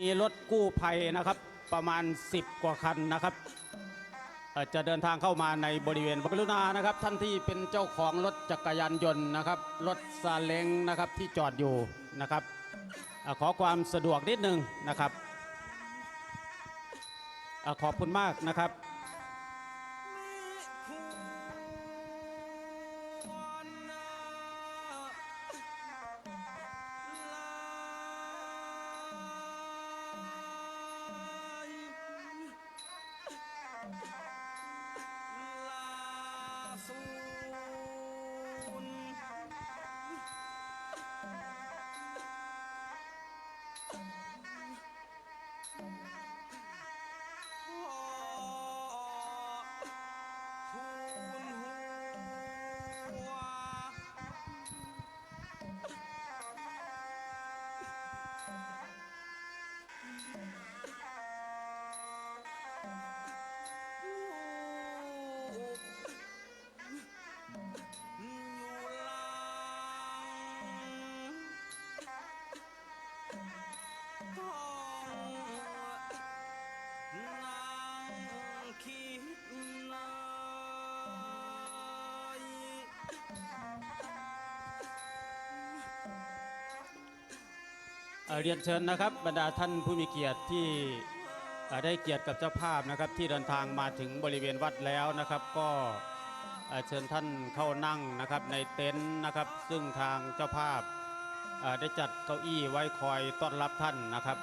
มีรถกู้ภัยนะครับประมาณ 10 กว่าคันนะครับจะเดินทางเข้ามาในบริเวณกรุณานะครับ ท่านที่เป็นเจ้าของรถจักรยานยนต์นะครับ รถซาเล้งนะครับที่จอดอยู่นะครับอขอความสะดวกนิดนึงนะครับอขอบคุณมากนะครับ Oh. คิดเลยเอ่อเรียนเชิญนะครับบรรดาท่านผู้มีเกียรติที่เอ่อได้เกียรติกับเจ้าภาพนะครับ ที่เดินทางมาถึงบริเวณวัดแล้วนะครับ ก็เอ่อเชิญท่านเข้านั่งนะครับในเต็นท์นะครับ ซึ่งทางเจ้าภาพ ได้จัดเก้าอี้ไว้คอยต้อนรับท่านนะครับ